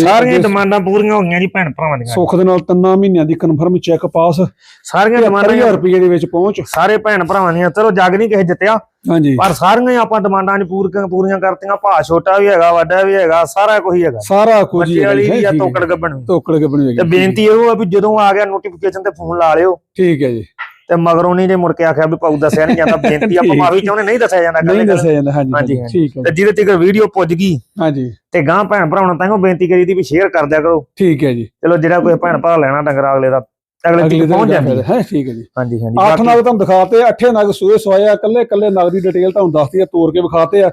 ਸਾਰੀਆਂ ਡਿਮਾਂਡਾਂ ਪੂਰੀਆਂ ਹੋ ਗਈਆਂ ਜੀ ਭੈਣ ਭਰਾਵਾਂ ਦੀਆਂ। ਸੁੱਖ ਦੇ ਨਾਲ ਤਿੰਨਾਂ ਮਹੀਨਿਆਂ ਦੀ ਕਨਫਰਮ ਚੈੱਕ ਪਾਸ ਸਾਰੀਆਂ 70000 ਡਿਮਾਂਡਾਂ ਰੁਪਏ ਦੇ ਵਿੱਚ ਪਹੁੰਚ। ਸਾਰੇ ਭੈਣ ਭਰਾਵਾਂ ਦੀਆਂ। ਚਲੋ ਜੱਗ ਨਹੀਂ ਕਿਸੇ ਜਿੱਤਿਆ। ਹਾਂਜੀ। ਪਰ ਸਾਰੀਆਂ ਹੀ ਆਪਾਂ ਡਿਮਾਂਡਾਂ ਨੇ ਪੂਰੀਆਂ ਪੂਰੀਆਂ ਕਰਤੀਆਂ। ਭਾ ਛੋਟਾ ਵੀ ਹੈਗਾ ਵੱਡਾ ਵੀ ਹੈਗਾ ਸਾਰਾ ਕੁਝ ਹੀ ਹੈਗਾ। ਸਾਰਾ ਕੁਝ ਹੀ ਵਾਲੀ ਵੀ ਆ। ਤੋਕੜ ਗੱਬਣ ਵੀ। ਤੋਕੜ ਕੇ ਬਣੀ ਤੇ ਹੋਈ ਬੇਨਤੀ ਇਹੋ ਆ ਵੀ ਜਦੋਂ ਆ ਗਿਆ ਨੋਟੀਫਿਕੇਸ਼ਨ ਤੇ ਫੋਨ ਲਾ ਲਿਓ। ਠੀਕ ਹੈ ਜੀ। ਤੇ ਮਗਰੋਂ ਨਹੀਂ ਜੇ ਮੁੜ ਕੇ ਆਖਿਆ ਵੀ ਪਾਉ ਦੱਸਿਆ ਨਹੀਂ ਜਾਂਦਾ ਬੇਨਤੀ ਆਪਾਂ। ਮਾਫੀ ਚਾਹੁੰਦੇ ਨਹੀਂ ਦੱਸਿਆ ਜਾਂਦਾ ਨਹੀਂ ਦੱਸਿਆ ਜਾਂਦਾ ਹਾਂਜੀ ਠੀਕ ਹੈ ਤੇ ਜਿਹਦੇ ਤੱਕ ਵੀਡੀਓ ਪੁੱਜ ਗਈ ਹਾਂਜੀ। ਤੇ ਗਾਂ ਭੈਣ ਭਰਾਵਾਂ ਤਾਂ ਬੇਨਤੀ ਕਰੀ ਦੀ ਵੀ ਸ਼ੇਅਰ ਕਰ ਦਿਆ ਕਰੋ। ਠੀਕ ਹੈ ਜੀ। ਚਲੋ ਜਿਹੜਾ ਕੋਈ ਭੈਣ ਭਰਾ ਲੈਣਾ ਡੰਗਰ ਅਗਲੇ ਦਾ ਅਗਲੇ ਅਗਲੇ ਦਿਨ ਪਹੁੰਚ ਜਾਂਦੀ ਹੈ ਠੀਕ ਹੈ ਜੀ। ਹਾਂਜੀ ਹਾਂਜੀ। ਅੱਠ ਨਗ ਤੁਹਾਨੂੰ ਦਿਖਾਤੇ ਅੱਠੇ ਨਗ ਸੂਏ ਸਵਾਇਆ ਕੱਲੇ ਕੱਲੇ ਨਗ ਦੀ ਡਿਟੇਲ ਤੁਹਾਨੂੰ ਦੱਸਦੀ ਆ ਤੋੜ ਕੇ ਵਿਖਾਤੇ ਆ।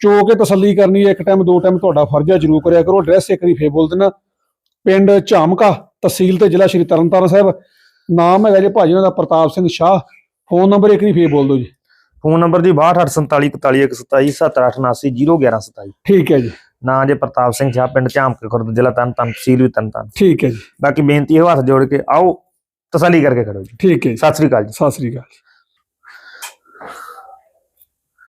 ਚੋ ਕੇ ਤਸੱਲੀ ਕਰਨੀ ਇੱਕ ਟਾਈਮ ਦੋ ਟਾਈਮ ਤੁਹਾਡਾ ਫਰਜ਼ ਹੈ ਜਰੂਰ ਕਰਿਆ ਕਰੋ। ਐਡਰੈਸ ਇੱਕ ਵਾਰੀ ਫੇਰ ਬੋਲ ਦੇਣਾ। ਪਿੰਡ ਝਾਮਕਾ ਤਹਿਸੀਲ ਤੇ ਜ਼ਿਲ੍ਹਾ ਸ਼੍ਰੀ ਤਰਨਤਾਰਨ ਸਾਹਿਬ। ਨਾਮ ਹੈਗਾ ਜੀ ਭਾਜੀ ਉਹਨਾਂ ਦਾ ਪ੍ਰਤਾਪ ਸਿੰਘ ਸ਼ਾਹ। ਫੋਨ ਨੰਬਰ ਇੱਕ ਵਾਰੀ ਫੇਰ ਬੋਲ ਦਿਓ ਜੀ। ਫੋਨ ਨੰਬਰ ਜੀ 62474127 ਠੀਕ ਹੈ ਜੀ। ਨਾਂ ਜੇ ਪ੍ਰਤਾਪ ਸਿੰਘ ਸ਼ਾਹ ਪਿੰਡ ਝਾਮਕੇ ਖੁਰਦ ਜ਼ਿਲ੍ਹਾ ਤਰਨਤਾਰਨ ਤਹਿਸੀਲ ਵੀ ਤਰਨਤਾਰਨ ਠੀਕ ਹੈ ਜੀ। ਬਾਕੀ ਬੇਨਤੀ ਇਹੋ ਹੱਥ ਜੋੜ ਕੇ ਆਓ ਤਸੱਲੀ ਕਰਕੇ ਕਰੋ ਜੀ। ਠੀਕ ਹੈ ਸਤਿ ਸ੍ਰੀ ਅਕਾਲ ਜੀ। ਸਤਿ ਸ੍ਰੀ ਅਕਾਲ